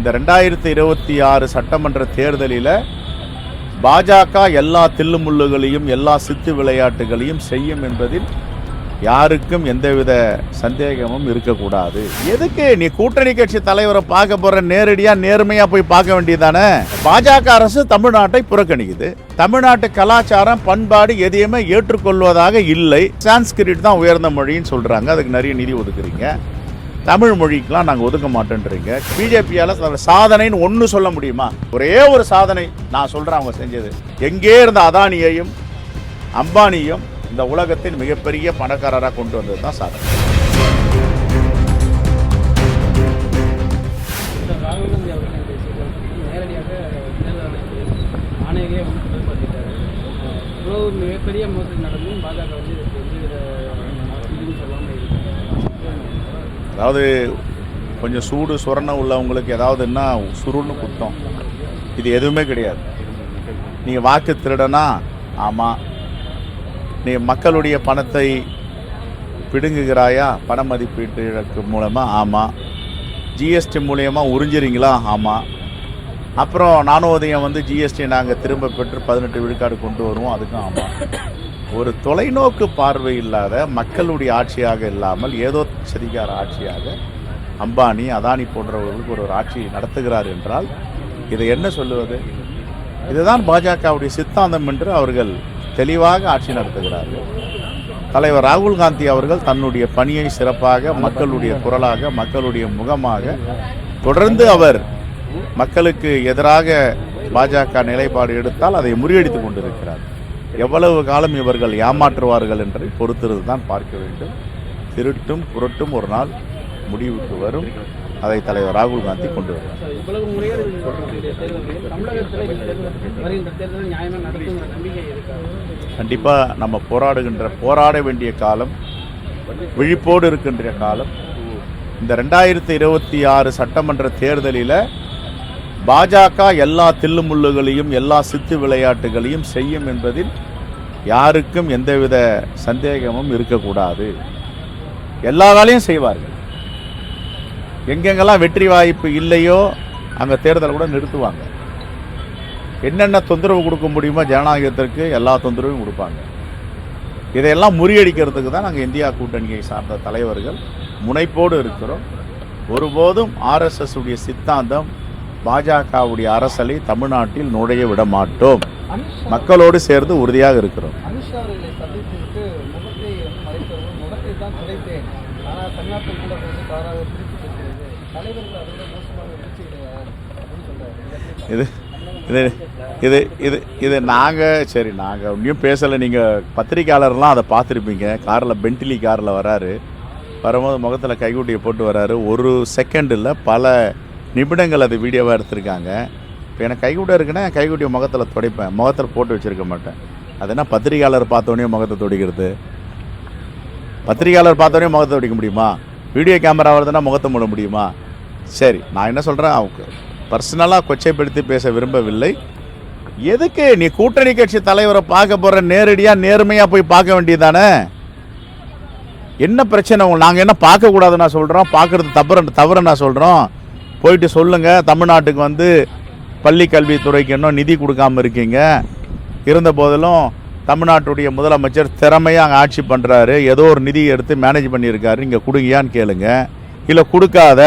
இந்த ரெண்டாயிரத்தி இருபத்தி ஆறு சட்டமன்ற தேர்தலில் பாஜக எல்லா தில்லுமுள்ளுகளையும் எல்லா சித்து விளையாட்டுகளையும் செய்யும் என்பதில் யாருக்கும் எந்தவித சந்தேகமும் இருக்கக்கூடாது. எதுக்கு நீ கூட்டணி கட்சி தலைவரை பார்க்க போற? நேரடியா நேர்மையா போய் பார்க்க வேண்டியதானே பாஜக அரசு தமிழ்நாட்டை புறக்கணிக்குது. தமிழ்நாட்டு கலாச்சாரம் பண்பாடு எதையுமே ஏற்றுக்கொள்வதாக இல்லை. சான்ஸ்கிரிட் தான் உயர்ந்த மொழின்னு சொல்றாங்க. அதுக்கு நிறைய நிதி ஒதுக்குறீங்க. தமிழ் மொழிக்கெலாம் நாங்கள் ஒதுக்க மாட்டேன்றீங்க. பிஜேபியால் சாதனைன்னு ஒன்று சொல்ல முடியுமா? ஒரே ஒரு சாதனை நான் சொல்கிறேன் அவங்க செஞ்சது. எங்கே இருந்த அதானியையும் அம்பானியும் இந்த உலகத்தின் மிகப்பெரிய பணக்காரராக கொண்டு வந்தது தான் சாதனை. மிகப்பெரிய மோசடி நடந்தும் பாஜக வந்து இதுக்கு சொல்லாமல் இருக்கு அதாவது கொஞ்சம் சூடு சுரண உள்ளவங்களுக்கு ஏதாவதுன்னா சுருன்னு குத்தம். இது எதுவுமே கிடையாது. நீங்கள் வாக்கு திருடனா ஆமாம் நீ மக்களுடைய பணத்தை பிடுங்குகிறாயா? பண மதிப்பீட்டு இழக்கு மூலமாக ஆமாம் ஜிஎஸ்டி மூலியமாக உறிஞ்சிறீங்களா? ஆமாம் அப்புறம் நானோதயம் வந்து ஜிஎஸ்டி நாங்கள் திரும்ப பெற்று பதினெட்டு விழுக்காடு கொண்டு வருவோம். அதுக்கும் ஆமாம் ஒரு தொலைநோக்கு பார்வை இல்லாத மக்களுடைய ஆட்சியாக இல்லாமல் ஏதோ சதிகார ஆட்சியாக அம்பானி அதானி போன்றவர்களுக்கு ஒரு ஆட்சி நடத்துகிறார் என்றால் இதை என்ன சொல்லுவது? இதுதான் பாஜகவுடைய சித்தாந்தம் என்று அவர்கள் தெளிவாக ஆட்சி நடத்துகிறார்கள். தலைவர் ராகுல் காந்தி அவர்கள் தன்னுடைய பணியை சிறப்பாக மக்களுடைய குரலாக மக்களுடைய முகமாக தொடர்ந்து அவர் மக்களுக்கு எதிராக பாஜக நிலைப்பாடு எடுத்தால் அதை முறியடித்துக் கொண்டிருக்கிறார். எவ்வளவு காலம் இவர்கள் ஏமாற்றுவார்கள் என்பதை பொறுத்திருந்து தான் பார்க்க வேண்டும். திருட்டும் புரட்டும் ஒரு நாள் முடிவுக்கு வரும். அதை தலைவர் ராகுல் காந்தி கொண்டு வருவார் கண்டிப்பாக நம்ம போராடுகின்ற போராட வேண்டிய காலம் விழிப்போடு இருக்கின்ற காலம். இந்த ரெண்டாயிரத்தி இருபத்தி ஆறு சட்டமன்ற தேர்தலில் பாஜக எல்லா தில்லுமுள்ளுகளையும் எல்லா சித்து விளையாட்டுகளையும் செய்யும் என்பதில் யாருக்கும் எந்தவித சந்தேகமும் இருக்கக்கூடாது. எல்லா வேலையும் செய்வார்கள். எங்கெங்கெல்லாம் வெற்றி வாய்ப்பு இல்லையோ அங்கே தேர்தல் கூட நிறுத்துவாங்க. என்னென்ன தொந்தரவு கொடுக்க முடியுமோ ஜனநாயகத்திற்கு எல்லா தொந்தரவும் கொடுப்பாங்க. இதையெல்லாம் முறியடிக்கிறதுக்கு தான் நாங்கள் இந்தியா கூட்டணியை சார்ந்த தலைவர்கள் முனைப்போடு இருக்கிறோம். ஒருபோதும் ஆர்எஸ்எஸ் உடைய சித்தாந்தம் பாஜகவுடைய அரசலை தமிழ்நாட்டில் நுழைய விட மாட்டோம். மக்களோடு சேர்ந்து உறுதியாக இருக்கிறோம். இது இது இது இது இது நாங்கள் சரி நாங்கள் இன்னும் பேசலை. நீங்கள் பத்திரிக்கையாளர்லாம் அதை பார்த்துருப்பீங்க. காரில் பென்டிலி காரில் வராரு. வரும்போது முகத்தில் கைகுட்டியை போட்டு வராரு. ஒரு செகண்டில் பல நிமிடங்கள் அது வீடியோவாக எடுத்திருக்காங்க. இப்போ எனக்கு கைகூட இருக்குன்னா கைகூட்டிய முகத்தில் துடைப்பேன். முகத்தில் போட்டு வச்சுருக்க மாட்டேன். அது என்ன பத்திரிக்கையாளர் பார்த்தோன்னே முகத்தை துடைக்கிறது? பத்திரிக்கையாளர் பார்த்தோன்னே முகத்தை துடைக்க முடியுமா? வீடியோ கேமரா வருதுன்னா முகத்தை மூட முடியுமா? சரி நான் என்ன சொல்கிறேன் அவங்க பர்சனலாக கொச்சைப்படுத்தி பேச விரும்பவில்லை. எதுக்கு நீ கூட்டணி கட்சி தலைவரை பார்க்க போகிற நேரடியாக நேர்மையாக போய் பார்க்க வேண்டியதானே? என்ன பிரச்சனை நாங்கள் என்ன பார்க்கக்கூடாதுன்னு நான் சொல்கிறோம் பார்க்கறது தவறு தவறு நான் சொல்கிறோம் போயிட்டு சொல்லுங்கள் தமிழ்நாட்டுக்கு வந்து பள்ளி கல்வித்துறைக்கு இன்னும் நிதி கொடுக்காம இருக்கீங்க. இருந்த போதிலும் தமிழ்நாட்டுடைய முதலமைச்சர் திறமையாக அங்கே ஆட்சி பண்ணுறாரு ஏதோ ஒரு நிதி எடுத்து மேனேஜ் பண்ணியிருக்காரு. நீங்கள் கொடுங்கயான்னு கேளுங்க. இல்லை கொடுக்காத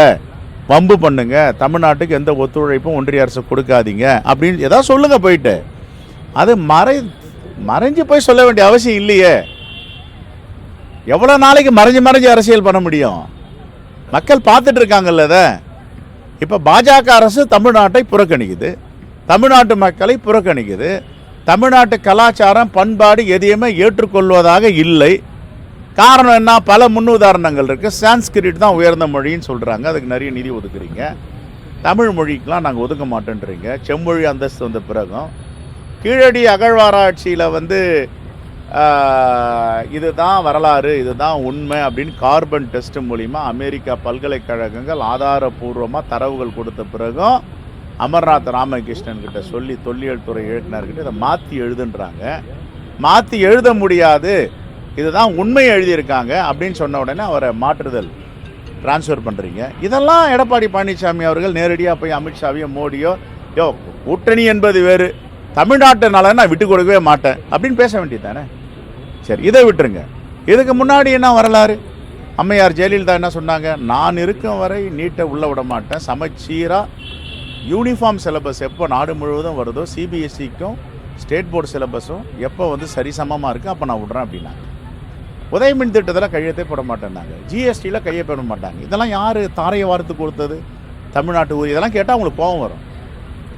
வம்பு பண்ணுங்க. தமிழ்நாட்டுக்கு எந்த ஒத்துழைப்பும் ஒன்றிய அரசு கொடுக்காதீங்க. அப்படின்னு ஏதாவது சொல்லுங்க போயிட்டு. அது மறை மறைஞ்சு போய் சொல்ல வேண்டிய அவசியம் இல்லையே. எவ்வளோ நாளைக்கு மறைஞ்சு மறைஞ்சு அரசியல் பண்ண முடியும்? மக்கள் பார்த்துட்டு இருக்காங்கல்ல அதை. இப்போ பாஜக அரசு தமிழ்நாட்டை புறக்கணிக்குது. தமிழ்நாட்டு மக்களை புறக்கணிக்குது. தமிழ்நாட்டு கலாச்சாரம் பண்பாடு எதையுமே ஏற்றுக்கொள்வதாக இல்லை. காரணம் என்ன? பல முன்னுதாரணங்கள் இருக்குது சான்ஸ்கிரிட் தான் உயர்ந்த மொழின்னு சொல்கிறாங்க அதுக்கு நிறைய நிதி ஒதுக்குறீங்க. தமிழ் மொழிக்கெலாம் நாங்கள் ஒதுக்க மாட்டேன்றீங்க. செம்மொழி அந்தஸ்து வந்த பிறகும். கீழடி அகழ்வாராய்ச்சியில் வந்து இதுதான் வரலாறு இதுதான் உண்மை அப்படின்னு கார்பன் டெஸ்ட் மூலிமா அமெரிக்கா பல்கலைக்கழகங்கள் ஆதாரபூர்வமாக தரவுகள் கொடுத்த பிறகும் அமர்நாத் ராமகிருஷ்ணன் கிட்ட சொல்லி தொல்லியல் துறை இயக்குனர்கிட்ட இதை மாற்றி எழுதுன்றாங்க. மாற்றி எழுத முடியாது. இதுதான் உண்மை எழுதியிருக்காங்க அப்படின்னு சொன்ன உடனே அவரை மாற்றுதல் ட்ரான்ஸ்ஃபர் பண்ணுறீங்க இதெல்லாம் எடப்பாடி பழனிசாமி அவர்கள் நேரடியாக போய் அமித்ஷாவையோ மோடியோ யோ கூட்டணி என்பது வேறு. தமிழ்நாட்டுனால நான் விட்டு கொடுக்கவே மாட்டேன் அப்படின்னு பேச வேண்டியது தானே சரி இதை விட்டுருங்க. இதுக்கு முன்னாடி என்ன வரலாறு? அம்மையார் ஜெயலலிதா என்ன சொன்னாங்க? நான் இருக்கும் வரை நீட்டை உள்ள விட மாட்டேன். சமச்சீராக யூனிஃபார்ம் சிலபஸ் எப்போ நாடு முழுவதும் வருதோ சிபிஎஸ்சிக்கும் ஸ்டேட் போர்டு சிலபஸும் எப்போ வந்து சரிசமமாக இருக்குது அப்போ நான் விட்றேன் அப்படின்னாங்க. உதயமின் திட்டத்தில் கையெழுத்தே போட மாட்டேன்னாங்க. ஜிஎஸ்டியில் கையை போட மாட்டாங்க. இதெல்லாம் யார் தாரையை வார்த்து கொடுத்தது? தமிழ்நாட்டு ஊர். இதெல்லாம் கேட்டால் அவங்களுக்கு கோபம் வரும்.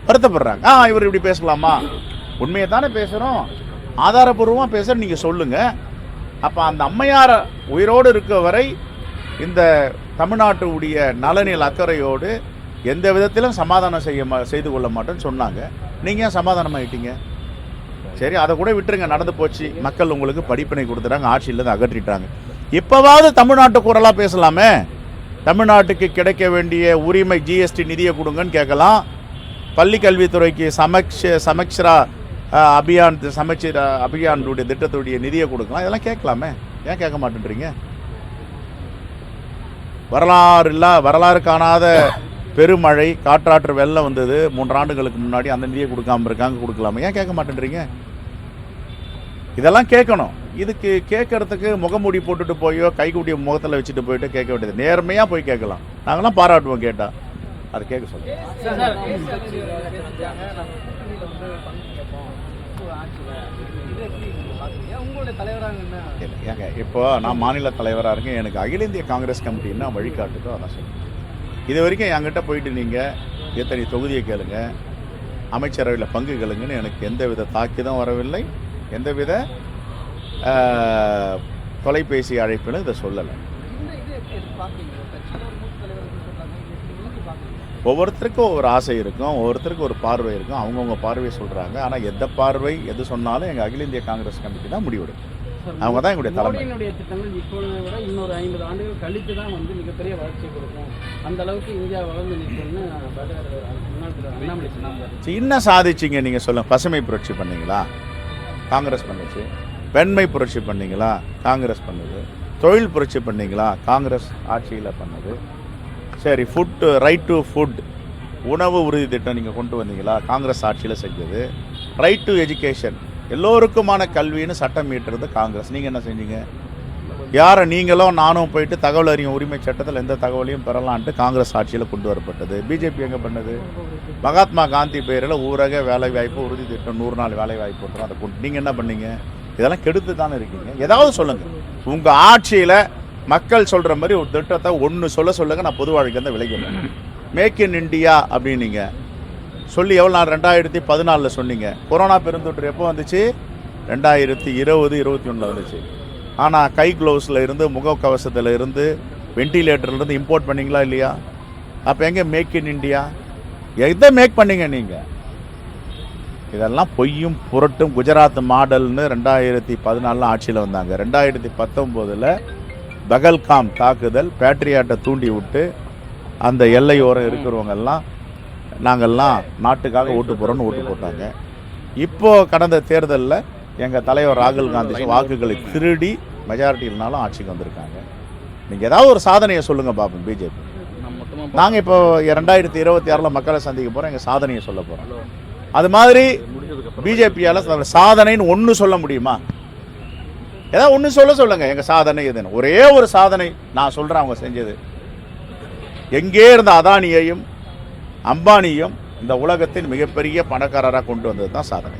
வருத்தப்படுறாங்க. ஆ இவர் இப்படி பேசலாமா? உண்மையை தானே பேசுகிறோம் ஆதாரபூர்வமாக பேசுகிற நீங்கள் சொல்லுங்கள் அப்போ அந்த அம்மையார் உயிரோடு இருக்க வரை இந்த தமிழ்நாட்டுடைய நலனில் அக்கறையோடு எந்த விதத்திலும் சமாதானம் செய்ய செய்து கொள்ள மாட்டேன்னு சொன்னாங்க. நீங்கள் ஏன் சமாதானமாகிட்டீங்க சரி அதை கூட விட்டுருங்க. நடந்து போச்சு. மக்கள் உங்களுக்கு படிப்பினை கொடுத்துட்டாங்க. ஆட்சியிலேருந்து அகற்றிட்டாங்க. இப்போவாவது தமிழ்நாட்டு குரலாக பேசலாமே? தமிழ்நாட்டுக்கு கிடைக்க வேண்டிய உரிமை ஜிஎஸ்டி நிதியை கொடுங்கன்னு கேட்கலாம். பள்ளி கல்வித்துறைக்கு சமக்ஷ சமக்ஷரா அபியான் சமச்சீர அபியானுடைய திட்டத்துடைய நிதியை கொடுக்கலாம். இதெல்லாம் கேட்கலாமே. ஏன் கேட்க மாட்டேன்றீங்க? வரலாறு இல்லா வரலாறு காணாத பெருமழை காற்றாற்று வெள்ளம் வந்தது. மூன்று ஆண்டுகளுக்கு முன்னாடி அந்த நிதியை கொடுக்காம இருக்காங்க கொடுக்கலாமா. ஏன் கேட்க மாட்டேன்றீங்க? இதெல்லாம் கேட்கணும். இதுக்கு கேட்கறதுக்கு முகமூடி போட்டுட்டு போயோ கைக்குட்டிய முகத்தில் வச்சுட்டு போயிட்டு கேட்க வேண்டியது. நேர்மையாக போய் கேட்கலாம். நாங்களாம் பாராட்டுவோம் கேட்டால் அது கேட்க சொல்லுங்கள் என்ன ஏங்க இப்போ நான் மாநில தலைவராக இருக்கேன். எனக்கு அகில இந்திய காங்கிரஸ் கமிட்டின்னா வழிகாட்டுதோ அதான் சொல்லுங்கள் இது வரைக்கும் என்கிட்ட போயிட்டு நீங்கள் எத்தனை தொகுதியை கேளுங்க அமைச்சரவையில் பங்கு கேளுங்கன்னு எனக்கு எந்தவித தாக்கிதம் வரவில்லை. எந்தவித ஆஹ், தொலைபேசி அழைப்பிலும் இதை சொல்லலை இந்த இது எப்படி பார்க்குறீங்க கட்சியில் ஒரு மூத்த தலைவர் சொல்றாங்க இது எப்படி நீங்க பார்க்குறீங்க ஒவ்வொருத்தருக்கும் ஒவ்வொரு ஆசை இருக்கும் ஒவ்வொருத்தருக்கும் ஒரு பார்வை இருக்கும். அவங்கவுங்க பார்வையை சொல்கிறாங்க ஆனால் எந்த பார்வை எது சொன்னாலும் எங்கள் அகில இந்திய காங்கிரஸ் கமிட்டி தான் முடிவெடுக்கும் அவங்க தான் எங்களுடைய தலைமை. மோடியினுடைய திட்டங்கள் இப்பொழுதை விட இன்னொரு ஐம்பது ஆண்டுகள் கழித்து தான் வந்து மிகப்பெரிய வளர்ச்சி கொடுக்கும். அந்த அளவுக்கு இந்தியா வளர்ந்து நிற்கும்னு என்ன சாதிச்சிங்க நீங்கள் சொல்லுங்கள் பசுமை புரட்சி பண்ணீங்களா? காங்கிரஸ் பண்ணுச்சு. பெண்மை புரட்சி பண்ணீங்களா? காங்கிரஸ் பண்ணுது. தொழில் புரட்சி பண்ணீங்களா? காங்கிரஸ் ஆட்சியில் பண்ணுது. சரி ஃபுட்டு ரைட் டு ஃபுட் உணவு உறுதி திட்டம் நீங்கள் கொண்டு வந்தீங்களா? காங்கிரஸ் ஆட்சியில் செஞ்சது. ரைட் டு எஜுகேஷன் எல்லோருக்குமான கல்வின்னு சட்டம் மீட்டுறது காங்கிரஸ். நீங்கள் என்ன செஞ்சீங்க? யாரை நீங்களும் நானும் போயிட்டு தகவல் அறியும் உரிமை சட்டத்தில் எந்த தகவலையும் பெறலான்ட்டு காங்கிரஸ் ஆட்சியில் கொண்டு வரப்பட்டது. பிஜேபி எங்கே பண்ணது? மகாத்மா காந்தி பேரில் ஊரக வேலை வாய்ப்பு உறுதி திட்டம் நூறு நாள் வேலை வாய்ப்பு அதை கொண்டு நீங்கள் என்ன பண்ணீங்க? இதெல்லாம் கெடுத்து தானே இருக்கீங்க. ஏதாவது சொல்லுங்கள் உங்கள் ஆட்சியில் மக்கள் சொல்கிற மாதிரி ஒரு திட்டத்தை ஒன்று சொல்ல சொல்லுங்க நான் பொது வாழ்க்கை விளைக்கிறேன் மேக் இன் இண்டியா அப்படின்னீங்க. சொல்லி எவ்வளோ நாள்? ரெண்டாயிரத்தி பதினாலில் சொன்னீங்க. கொரோனா பெருந்தொற்று எப்போ வந்துச்சு? ரெண்டாயிரத்தி இருபது இருபத்தி ஒன்றில் வந்துச்சு. ஆனால் கை க்ளவுஸில் இருந்து முகக்கவசத்தில் இருந்து வெண்டிலேட்டர்லேருந்து இம்போர்ட் பண்ணீங்களா இல்லையா? அப்போ எங்கே மேக் இன் இண்டியா எதை மேக் பண்ணீங்க நீங்கள் இதெல்லாம் பொய்யும் புரட்டும் குஜராத் மாடல்னு ரெண்டாயிரத்தி பதினாலில் ஆட்சியில் வந்தாங்க. ரெண்டாயிரத்தி பத்தொம்போதில் பகல்காம் தாக்குதல் பேட்ரியாட்டை தூண்டி விட்டு அந்த எல்லையோரம் இருக்கிறவங்கெல்லாம் நாங்கள்லாம் நாட்டுக்காக ஓட்டு போகிறோன்னு ஓட்டு போட்டாங்க. இப்போ கடந்த தேர்தலில் எங்கள் தலைவர் ராகுல் காந்தி வாக்குகளை திருடி மெஜாரிட்டி இல்லைனாலும் ஆட்சிக்கு வந்திருக்காங்க. நீங்கள் ஏதாவது ஒரு சாதனையை சொல்லுங்கள் பாப்போம் பிஜேபி. நாங்கள் இப்போ ரெண்டாயிரத்தி இருபத்தி ஆறில் மக்களை சந்திக்க போகிறோம் எங்கள் சாதனையை சொல்ல போகிறோம் அது மாதிரி பிஜேபியால் சாதனைன்னு ஒன்று சொல்ல முடியுமா? ஏதாவது ஒன்று சொல்ல சொல்லுங்கள் எங்கள் சாதனை எதுன்னு. ஒரே ஒரு சாதனை நான் சொல்கிறேன் அவங்க செஞ்சது. எங்கே இருந்த அதானியையும் அம்பானியும் இந்த உலகத்தின் மிகப்பெரிய பணக்காரராக கொண்டு வந்தது தான் சாதனை.